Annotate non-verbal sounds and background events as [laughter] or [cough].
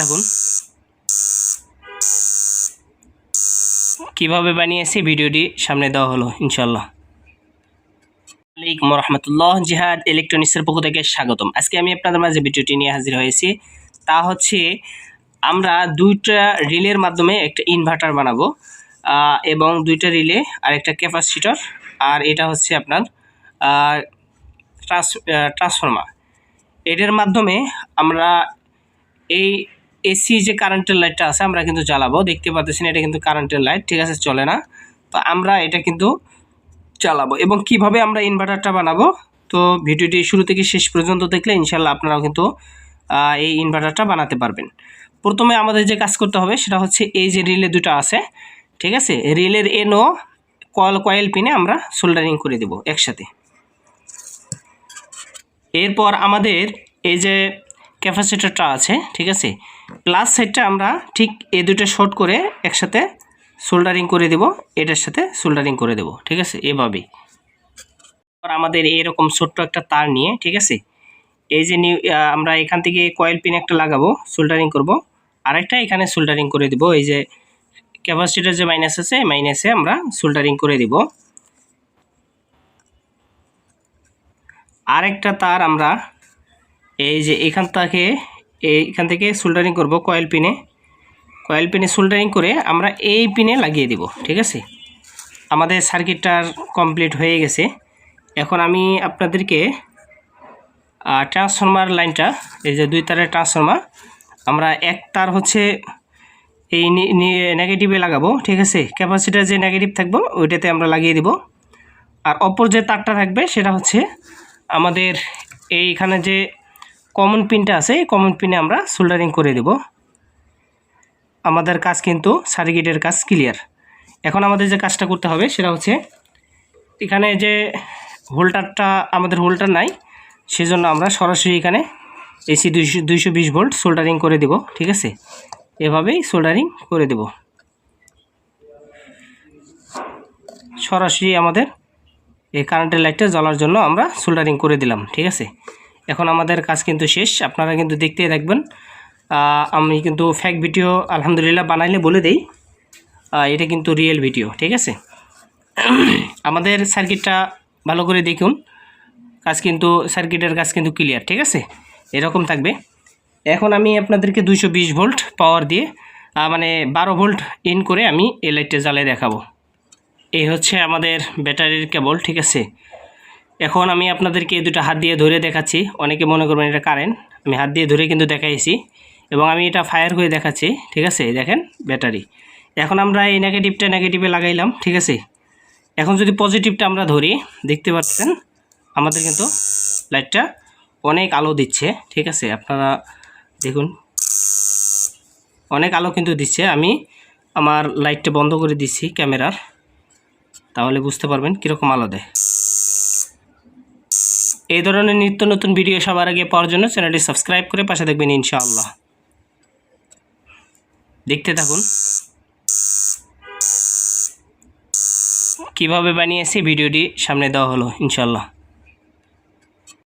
থাকুন? কীভাবে বানিয়েছি ভিডিওটি সামনে দেওয়া হলো ইনশাল্লাহ আলাইকুম রহমতুল্লাহ, জিহাদ ইলেকট্রনিক্সের পক্ষ থেকে স্বাগতম। আজকে আমি আপনাদের মাঝে ভিডিওটি নিয়ে হাজির হয়েছি। তা হচ্ছে, আমরা দুইটা রিলের মাধ্যমে একটা ইনভার্টার বানাবো এবং দুইটা রিলে আর একটা ক্যাপাসিটর আর এটা হচ্ছে আপনার ট্রান্স ট্রান্সফর্মার এটার মাধ্যমে আমরা এই এসি যে কারেন্টের লাইটটা আছে, আমরা কিন্তু জ্বালাবো। দেখতে পাচ্ছেন, এটা কিন্তু কারেন্টের লাইট ঠিক আছে? চলে না? তো আমরা এটা কিন্তু চালাবো এবং কীভাবে আমরা ইনভার্টারটা বানাবো? তো ভিডিওটি শুরু থেকে শেষ পর্যন্ত দেখলে ইনশাল্লাহ আপনারাও কিন্তু এই ইনভার্টারটা বানাতে পারবেন। প্রথমে আমাদের যে কাজ করতে হবে, সেটা হচ্ছে এই যে রিলে দুটো আছে, ঠিক আছে? রিলের এনও কয়েল কয়েল পিনে আমরা সোল্ডারিং করে দেব একসাথে। এরপর আমাদের এই যে ক্যাপাসিটারটা আছে, ঠিক আছে? প্লাস সাইডটা আমরা ঠিক এই দুটো শর্ট করে একসাথে সোল্ডারিং করে দেব, এটার সাথে সোল্ডারিং করে দেব, ঠিক আছে? এভাবেই। আমাদের এরকম ছোট্ট একটা তার নিয়ে, ঠিক আছে? এই যে নিউ আমরা এখান থেকে কয়েল পিন একটা লাগাবো সোল্ডারিং করব। আরেকটা এখানে সোল্ডারিং করে দিব, এই যে ক্যাপাসিটার যে মাইনাস আছে মাইনাসে আমরা সোল্ডারিং করে দিব। আরেকটা তার আমরা এই যে এখান থেকে এইখান থেকে সোল্ডারিং করব কয়েল পিনে কয়েল পিনে সোল্ডারিং করে আমরা এই পিনে লাগিয়ে দিব, ঠিক আছে? আমাদের সার্কিটটার কমপ্লিট হয়ে গেছে। এখন আমি আপনাদেরকে ট্রান্সফরমার লাইনটা এই যে দুই তারের ট্রান্সফরমার আমরা এক তার হচ্ছে এই নেগেটিভে লাগাবো, ঠিক আছে? ক্যাপাসিটার যে নেগেটিভ থাকব, ওইটাতে আমরা লাগিয়ে দিব। আর অপর যে তারটা থাকবে, সেটা হচ্ছে আমাদের এইখানে যে কমন পিনটা আছে, এই কমন পিনে আমরা সোল্ডারিং করে দেব। আমাদের কাজ কিন্তু সার্কিটের কাজ ক্লিয়ার এখন আমাদের যে কাজটা করতে হবে সেটা হচ্ছে, এখানে যে হোল্ডারটা আমাদের হোল্ডার নাই, সেজন্য আমরা সরাসরি এখানে এসি দুইশো দুইশো বিশ ভোল্ট সোল্ডারিং করে দেব, ঠিক আছে? এভাবেই সোল্ডারিং করে দেব। সরাসরি আমাদের এই কারেন্টের লাইটটা জ্বলার জন্য আমরা সোল্ডারিং করে দিলাম, ঠিক আছে? এখন আমাদের কাজ কিন্তু শেষ। আপনারা কিন্তু দেখতেই থাকবেন। আমি কিন্তু ফ্যাক ভিডিও আলহামদুলিল্লাহ বানাইলে বলে দেই। এটা কিন্তু রিয়েল ভিডিও ঠিক আছে? [clears throat] আমাদের সার্কিটটা ভালো করে দেখুন। কাজ কিন্তু সার্কিটের কাজ কিন্তু ক্লিয়ার ঠিক আছে? এরকম থাকবে। এখন আমি আপনাদেরকে দুইশো বিশ ভোল্ট পাওয়ার দিয়ে মানে বারো ভোল্ট ইন করে আমি এই লাইটটা জ্বালিয়ে দেখাবো। এই হচ্ছে আমাদের ব্যাটারির কেবল ঠিক আছে? এখন আমি আপনাদেরকে এই দুটো হাত দিয়ে ধরে দেখাচ্ছি। অনেকে মনে করবেন এটা কারেন্ট। আমি হাত দিয়ে ধরে কিন্তু দেখাইছি। এবং আমি এটা ফায়ার করে দেখাচ্ছি, ঠিক আছে? দেখেন, ব্যাটারি। এখন আমরা এই নেগেটিভটা নেগেটিভে লাগাইলাম, ঠিক আছে? এখন যদি পজিটিভটা আমরা ধরি, দেখতে পাচ্ছেন, আমাদের কিন্তু লাইটটা অনেক আলো দিচ্ছে, ঠিক আছে? আপনারা দেখুন, অনেক আলো কিন্তু দিচ্ছে। আমি আমার লাইটটা বন্ধ করে দিচ্ছি ক্যামেরার, তাহলে বুঝতে পারবেন কীরকম আলো দেয়। এই ধরনের নিত্য নতুন ভিডিও সবার আগে পাওয়ার জন্য চ্যানেলটি সাবস্ক্রাইব করে পাশে দেখবেন ইনশাআল্লাহ। দেখতে থাকুন। কীভাবে বানিয়েছি ভিডিওটি সামনে দেওয়া হলো ইনশাআল্লাহ।